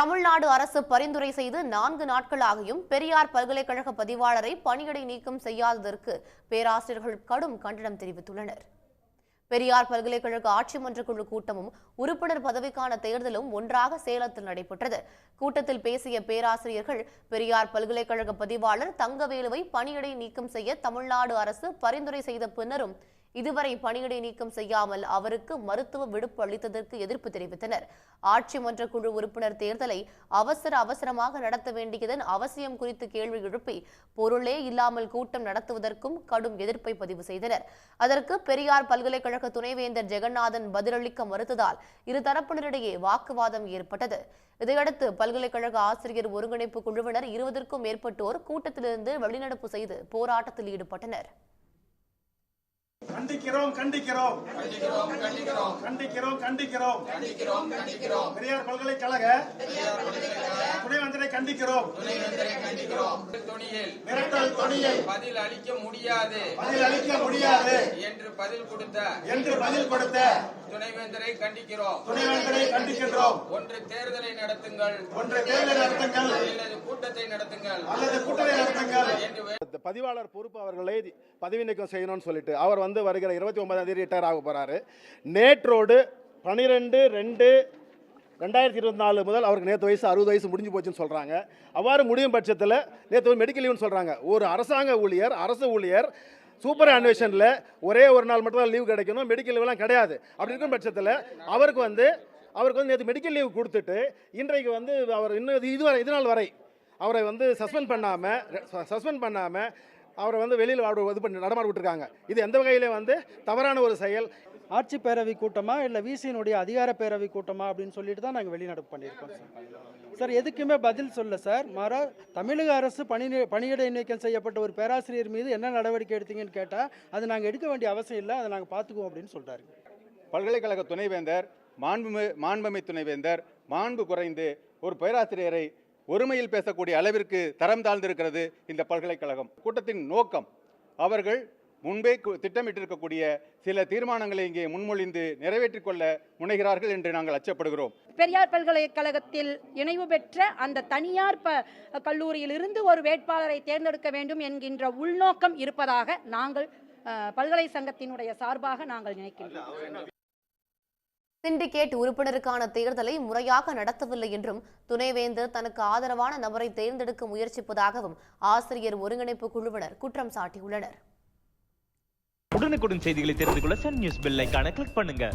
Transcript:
தமிழ்நாடு அரசு பரிந்துரை செய்து நான்கு நாட்களாகியும் பெரியார் பல்கலைக்கழக பதிவாளரை பணியிடை நீக்கம் செய்யாததற்கு பேராசிரியர்கள் கடும் கண்டனம் தெரிவித்துள்ளனர். பெரியார் பல்கலைக்கழக ஆட்சி மன்ற குழு கூட்டமும் உறுப்பினர் பதவிக்கான தேர்தலும் ஒன்றாக சேலத்தில் நடைபெற்றது. கூட்டத்தில் பேசிய பேராசிரியர்கள் பெரியார் பல்கலைக்கழக பதிவாளர் தங்கவேலுவை பணியிடை நீக்கம் செய்ய தமிழ்நாடு அரசு பரிந்துரை செய்த பின்னரும் இதுவரை பணியிடை நீக்கம் செய்யாமல் அவருக்கு மருத்துவ விடுப்பு அளித்ததற்கு எதிர்ப்பு தெரிவித்தனர். ஆட்சி மன்ற குழு உறுப்பினர் தேர்தலை அவசர அவசரமாக நடத்த வேண்டியதன் அவசியம் குறித்து கேள்வி எழுப்பி பொருளே இல்லாமல் கூட்டம் நடத்துவதற்கும் கடும் எதிர்ப்பை பதிவு செய்தனர். அதற்கு பெரியார் பல்கலைக்கழக துணைவேந்தர் ஜெகநாதன் பதிலளிக்க மறுத்ததால் இரு தரப்பினரிடையே வாக்குவாதம் ஏற்பட்டது. இதையடுத்து பல்கலைக்கழக ஆசிரியர் ஒருங்கிணைப்பு குழுவினர் இருபதற்கும் மேற்பட்டோர் கூட்டத்திலிருந்து வெளிநடப்பு செய்து போராட்டத்தில் ஈடுபட்டனர். கண்டிக்கிறோம் கண்டிக்கிறோம். கண்டிக்கிறோம் கண்டிக்கிறோம். பெரியார் பல்கலைக்கழக துணைவேந்தரை கண்டிக்கிறோம். துணியில் மிரட்டல் துணியை பதில் அளிக்க முடியாது பதில் அளிக்க முடியாது என்று பதில் கொடுத்த என்று பதில் கொடுத்த துணைவேந்தரை கண்டிக்கிறோம் துணைவேந்தரை கண்டிக்கின்றோம். ஒன்று தேர்தலை நடத்துங்கள். ஒன்று தேர்தல் நடத்துங்கள். அல்லது கூட்டத்தை நடத்துங்கள். அல்லது கூட்டணி நடத்துங்கள். என்று பதிவாளர் பொறுப்பு அவர்களை பதவி நீக்கம் செய்யணும்னு சொல்லிட்டு அவர் வந்து வருகிற இருபத்தி ஒன்பதாம் தேதி ரிட்டையர் ஆக போகிறாரு நேற்றோடு பன்னிரெண்டு ரெண்டு ரெண்டாயிரத்தி இருபத்தி நாலு முதல் அவருக்கு நேற்று வயசு அறுபது வயசு முடிஞ்சு போச்சுன்னு சொல்கிறாங்க அவ்வாறு முடியும் பட்சத்தில் நேற்று மெடிக்கல் லீவ்னு சொல்கிறாங்க ஒரு அரசாங்க ஊழியர் அரசு ஊழியர் சூப்பர் அன்வேஷனில் ஒரே ஒரு நாள் மட்டும் தான் லீவ் கிடைக்கணும் மெடிக்கல் லீவ்லாம் கிடையாது. அப்படி இருக்கும் பட்சத்தில் அவருக்கு வந்து அவருக்கு வந்து நேற்று மெடிக்கல் லீவ் கொடுத்துட்டு இன்றைக்கு வந்து அவர் இன்னும் இது இதுவரை இது நாள் வரை அவரை வந்து சஸ்பெண்ட் பண்ணாமல் சஸ்பெண்ட் பண்ணாமல் அவரை வந்து வெளியில் இது பண்ணி நடமாட விட்டுருக்காங்க. இது எந்த வகையிலே வந்து தவறான ஒரு செயல்? ஆட்சி பேரவை கூட்டமா இல்லை விசியினுடைய அதிகார பேரவை கூட்டமா அப்படின்னு சொல்லிட்டு தான் நாங்கள் வெளிநடப்பு பண்ணியிருக்கோம் சார். சார் எதுக்குமே பதில் சொல்ல சார். மாறா தமிழக அரசு பணி பணியிடை நீக்கம் செய்யப்பட்ட ஒரு பேராசிரியர் மீது என்ன நடவடிக்கை எடுத்தீங்கன்னு கேட்டால் அது நாங்கள் எடுக்க வேண்டிய அவசியம் இல்லை அதை நாங்கள் பார்த்துக்குவோம் அப்படின்னு சொல்கிறாரு பல்கலைக்கழக துணைவேந்தர் மாண்புமை மாண்புமை துணைவேந்தர் மாண்பு குறைந்து ஒரு பேராசிரியரை ஒருமையில் பேசக்கூடிய அளவிற்கு தரம் தாழ்ந்திருக்கிறது இந்த பல்கலைக்கழகம். கூட்டத்தின் நோக்கம் அவர்கள் முன்பே திட்டமிட்டிருக்கக்கூடிய சில தீர்மானங்களை இங்கே முன்மொழிந்து நிறைவேற்றிக் கொள்ள முனைகிறார்கள் என்று நாங்கள் அச்சப்படுகிறோம். பெரியார் பல்கலைக்கழகத்தில் இணைவு பெற்ற அந்த தனியார் ப கல்லூரியிலிருந்து ஒரு வேட்பாளரை தேர்ந்தெடுக்க வேண்டும் என்கின்ற உள்நோக்கம் இருப்பதாக நாங்கள் பல்கலை சங்கத்தினுடைய சார்பாக நாங்கள் நினைக்கின்றோம். சிண்டிகேட் உறுப்பினருக்கான தேர்தலை முறையாக நடத்தவில்லை என்றும் துணைவேந்தர் தனக்கு ஆதரவான நபரை தேர்ந்தெடுக்க முயற்சிப்பதாகவும் ஆசிரியர் ஒருங்கிணைப்பு குழுவினர் குற்றம் சாட்டியுள்ளனர். உடனுக்குடன் செய்திகளை தெரிந்து கொள்ள சன் நியூஸ் பெல் கிளிக் பண்ணுங்க.